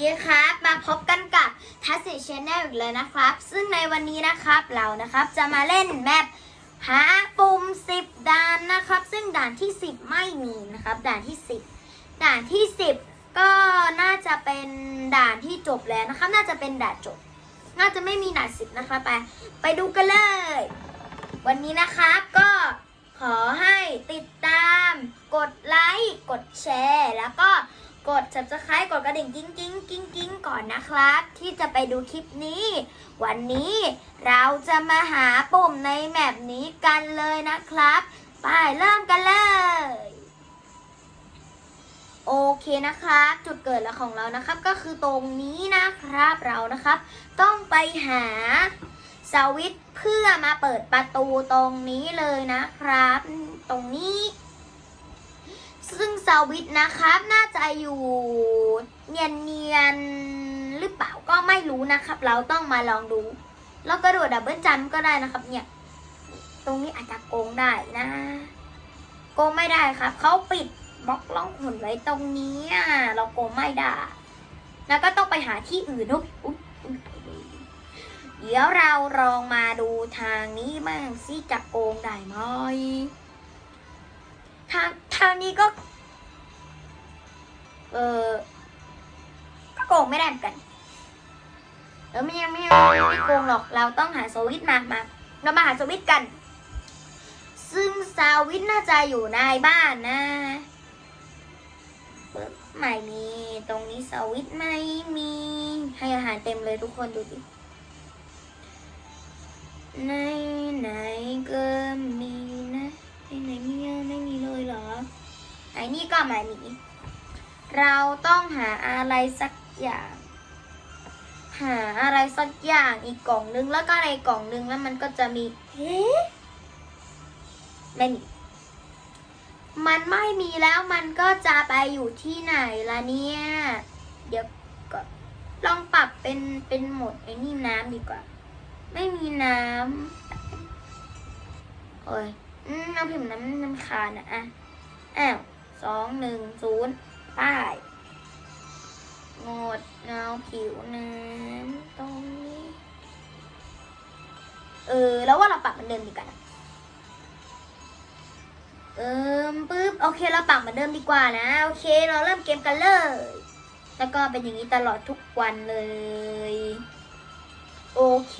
ดีครับมาพบกันกับทัศน์ชแนลอีกเลยนะครับ ซึ่งในวันนี้นะครับเรานะครับจะมาเล่นแมปหาปุ่ม 10 ด่านนะครับ ซึ่งด่านที่ 10 ไม่มีนะครับ ด่านที่ 10 ด่านที่ 10 ก็น่าจะเป็นด่านที่จบแล้วนะครับ น่าจะเป็นด่านจบ น่าจะไม่มีด่าน10นะครับไปไปดูกันเลย วันนี้นะครับก็ขอให้ติดตาม กดไลค์กดแชร์แล้วก็ กด subscribe กดกระดิ่งกิ้งกิ้งกิ้งกิ้งก่อนนะครับ ที่จะไปดูคลิปนี้ วันนี้เราจะมาหาปุ่มในแมปนี้กันเลยนะครับ ไปเริ่มกันเลย โอเคนะครับ จุดเกิดล้วของเรานะครับ ก็คือตรงนี้นะครับเรานะครับ ต้องไปหาสวิตช์เพื่อมาเปิดประตูตรงนี้เลยนะครับ ตรงนี้ ซึ่งสวิตนะครับ น่าจะอยู่เนียนเนียนๆหรือเปล่าก็ไม่รู้นะครับ เราต้องมาลองดู แล้วกระโดดดับเบิลจัมก็ได้นะครับ เนี่ย ตรงนี้อาจจะโกงได้นะ โกงไม่ได้ครับ เขาปิดบล็อกล่องหนไว้ตรงนี้เราโกงไม่ได้ แล้วก็ต้องไปหาที่อื่นนุ๊ยอุ๊ยอุ๊ยเดี๋ยวเราลองมาดูทางนี้บ้างสิจะโกงได้ไหม ทางทางนี้ก็ เออก็โกงไม่ได้เหมือนกันเออไม่ยังไม่ยังไม่โกงหรอก เราต้องหาสวิตมามาเรามาหาสวิตกัน ซึ่งสวิตน่าจะอยู่ในบ้านนะไม่มีตรงนี้สวิตไม่มีให้อาหารเต็มเลยทุกคนดูสิในไหนก็มี ไอ้ไหนมีอะไม่มีเลยเหรอไอ้นี่ก็ไม่มีเราต้องหาอะไรสักอย่าง หาอะไรสักอย่างอีกกล่องนึงแล้วก็ในกล่องนึงแล้วมันก็จะมีเฮ้ไม่มีมันไม่มีแล้วมันก็จะไปอยู่ที่ไหนล่ะเนี่ย เดี๋ยวก็ลองปรับเป็นเป็นหมดไอ้นี่น้ำดีกว่า ไม่มีน้ำโอ้ย น้ำพิมพ์น้ำน้ำคาญอะอะอ้าวสองหนึ่งศูนย์ป้ายงดเงาผิวน้ำตรงนี้ เออ แล้วว่าเราปรับเหมือนเดิมดีกว่านเออปึ๊บ โอเค เราปรับเหมือนเดิมดีกว่านะ โอเค เราเริ่มเกมกันเลย แล้วก็เป็นอย่างนี้ตลอดทุกวันเลย โอเค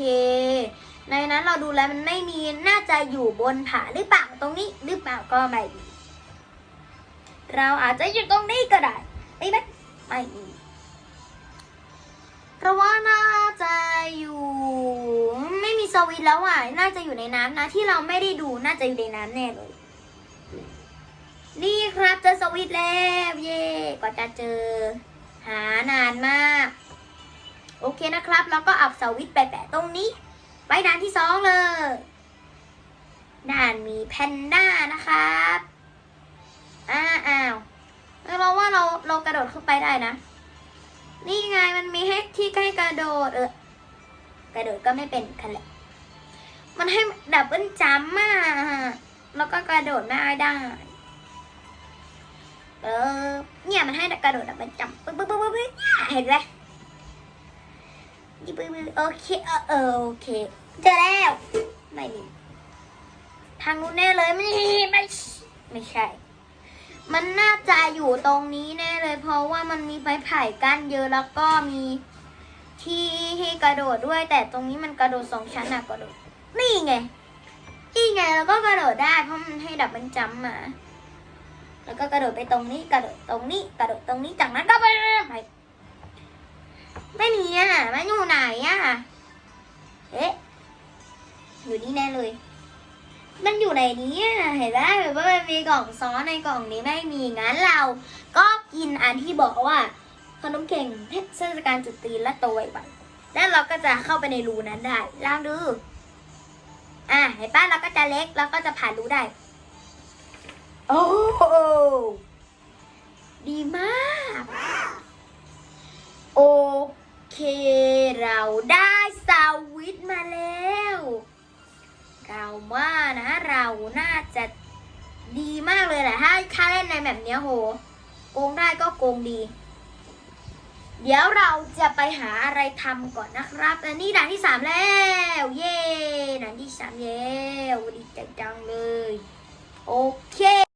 ในนั้นเราดูแล้วมันไม่มีน่าจะอยู่บนผาหรือเปล่าตรงนี้หรือเปล่าก็ไม่มีเราอาจจะอยู่ตรงนี้ก็ได้ไม่ไหมไม่มีเพราะว่าน่าจะอยู่ไม่มีสวิตแล้วอะน่าจะอยู่ในน้ำนะ ที่เราไม่ได้ดูน่าจะอยู่ในน้ำแน่เลย นี่ครับเจอสวิตแล้วเย่กว่าจะเจอ หานานมาก โอเคนะครับ แล้วก็เอาสวิตไปแปะตรงนี้ ไปด่านที่สองเลย ด่านมีแพนด้านะครับอ้าอ้าวแล้วเราว่าเราเรากระโดดขึ้นไปได้นะ นี่ไงมันมีให้ที่ให้กระโดด เออกระโดดก็ไม่เป็นคันแหละ มันให้ดับเบิลจัมมาแล้วก็กระโดดไม่ได้เออเนี่ยมันให้กระโดดดับเบิลจัมป์ปึ๊บปึ๊บปึ๊บปึ๊บเห็นไหม ยิบปึ๊บปึ๊บโอเคเออโอเค เจอแล้วไม่มีทางนู้นแน่เลยไม่ไม่ไม่ใช่ มันน่าจะอยู่ตรงนี้แน่เลย เพราะว่ามันมีไม้ไผ่กั้นเยอะแล้วก็มีที่ให้กระโดดด้วย แต่ตรงนี้มันกระโดดสองชั้นอะกระโดด นี่ไงนี่ไงแล้วก็กระโดดได้เพราะมันให้ดับมันจำมา แล้วก็กระโดดไปตรงนี้กระโดดตรงนี้กระโดดตรงนี้จากนั้นก็ไปไป ไม่มีอะมันอยู่ไหนอะเอ๊ะอยู่นี่แน่เลย มันอยู่ในนี้เห็นไหมแบบว่ามันมีกล่องซ้อนในกล่องนี้ไม่มีงั้นเรา ก็กินอันที่บอกว่าขนมเข่งเทศกาลจุดตีนและโตวไวๆแล้วเราก็จะเข้าไปในรูนั้นได้ลองดูอะเห็นป้ะเราก็จะเล็กแล้วก็จะผ่านรูได้ โอ้ ได้สวิตมาแล้วเราว่านะเราน่าจะดีมากเลยแหละถ้าถ้าเล่นในแบบเนี้ยโห โกงได้ก็โกงดี เดี๋ยวเราจะไปหาอะไรทำก่อนนะครับและนี่ด่านที่สามแล้ว เย้ด่านที่สามแล้วดีใจจังเลย โอเค